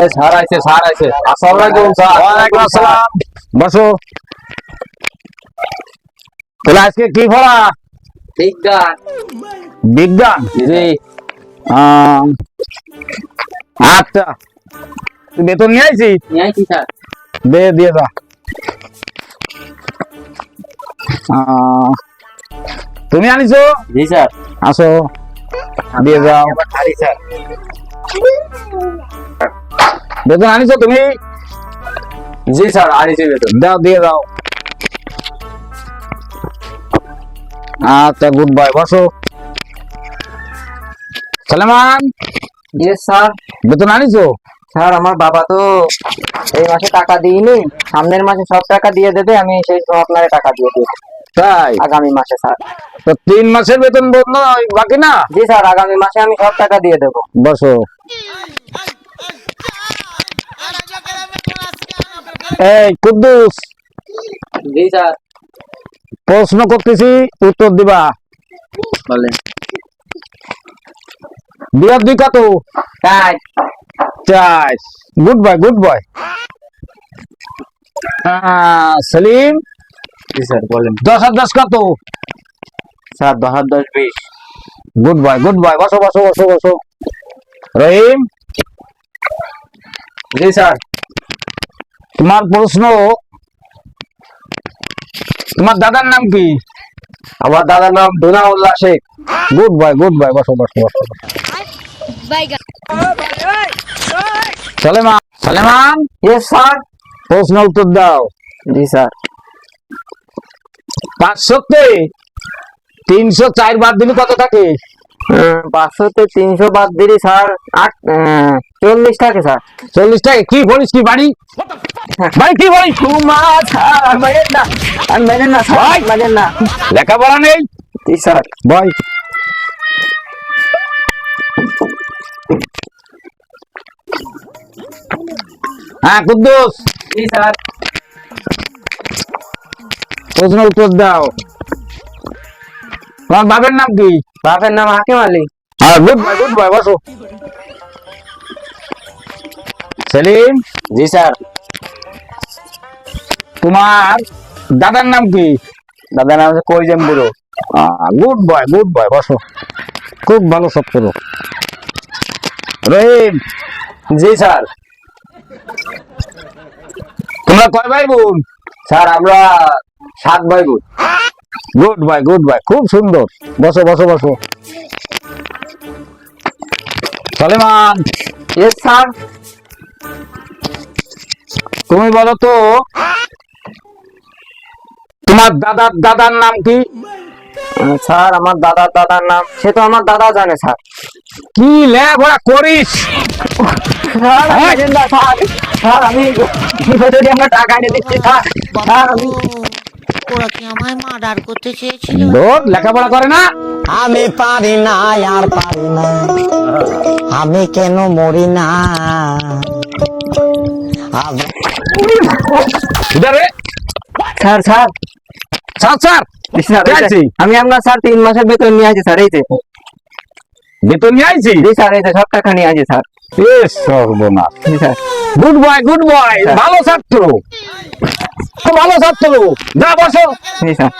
এই স্যার আইছে স্যার আইছে। আসসালামু আলাইকুম স্যার। ওয়ালাইকুম আসসালাম। বসো। তাহলে আজকে কি পড়া? বিজ্ঞান। বিজ্ঞান? জি। আচ্ছা। তুই বেতন নিয়ে আইছি নিয়ে স্যার। দে দিয়ে যা। তুমি আনিছো? জি স্যার। আসো। দিয়ে যাও বেতন আনিছো তুমি? জি স্যার আনিছি বেতন। দাও দিয়ে দাও। আচ্ছা গুড বাই বসো। Saleman yes sir. বেতন আনিছো স্যার আমার বাবা তো এই মাসে টাকা দিইনি। সামনের মাসে সব টাকা দিয়ে দেবে আমি সেই সব আপনাকে টাকা দিয়ে দেবো তাই? আগামী মাসে স্যার। তো তিন মাসের বেতন বাকি না? জি স্যার আগামী মাসে আমি সব টাকা দিয়ে দেবো। বসো। এই কুদ্দুস! জি স্যার। প্রশ্ন করতেছি উত্তর দিবা। বলেন। দুই দুই কত কাজ চার good boy good boy Selim? জি স্যার বলেন? দশ আর দশ কত? স্যার দশ হাজার দশ বিশ। গুড বয় গুড বয় বসো বসো বসো বসো। রহিম? জি স্যার। তোমার প্রশ্ন? তোমার দাদার নাম কি? আমার দাদার নাম Donaullah Sheikh. Good boy good boy বসো বসো বসো। Bye, Saleman? Saleman yes sir প্রশ্ন উত্তর দাও। জি স্যার। পাঁচশোতে তিনশো চার বাদ দিলে কত থাকে? পাঁচশোতে তিনশো বাদ দিলি স্যার আট চল্লিশ থাকে স্যার। চল্লিশ টাকা কি বলিস কি বাড়ি? বাড়ি কি বলিস? মা স্যার আর মানেন না আর মানেন না স্যার মানেন না। লেখাপড়া নেই? স্যার। বয়। হ্যাঁ কুদ্দুস। স্যার। প্রশ্ন উত্তর দাও। তোমার বাপের নাম কি? বাপের নাম হাকিম আলী। হ্যাঁ গুড বয় গুড বয় বসো। সেলিম? জি স্যার। তোমার দাদার নাম কি? দাদার নাম হচ্ছে কইজেম বুড়ো। গুড বয় গুড বয় বসো। খুব ভালো সব করো। রহিম? জি স্যার। তোমরা কয় ভাই বোন? স্যার আমরা সাত ভাই বোন গুড বাই গুড বাই খুব সুন্দর। বসো বসো বসো। সালেমান। স্যার তুমি বলো তো তোমার দাদার দাদার নাম কি? স্যার আমার দাদার দাদার নাম সে তো আমার দাদা জানে স্যার। কি লেখাপড়া করিস? Sir sir. আমি আমরা টাকা নিয়ে দিচ্ছি স্যার? স্যার আমি ওরা কি আমায় মার্ডার করতে চেয়েছিল? ধর লেখাপড়া করে না? আমি পারি না আর পারি না। আমি কেন মরি না? আমি- ইধারে স্যার আছি? আমি তিন মাসের বেতন নিয়ে আসি স্যার এই যে। বেতন নিয়ে আইছি? জি স্যার এই যে সব টাকা নিয়ে আসি স্যার। সর্বনাশ। গুড বয় গুড বয় ভালো ছাত্র। ভালো ছাত্র। যা বসো। স্যার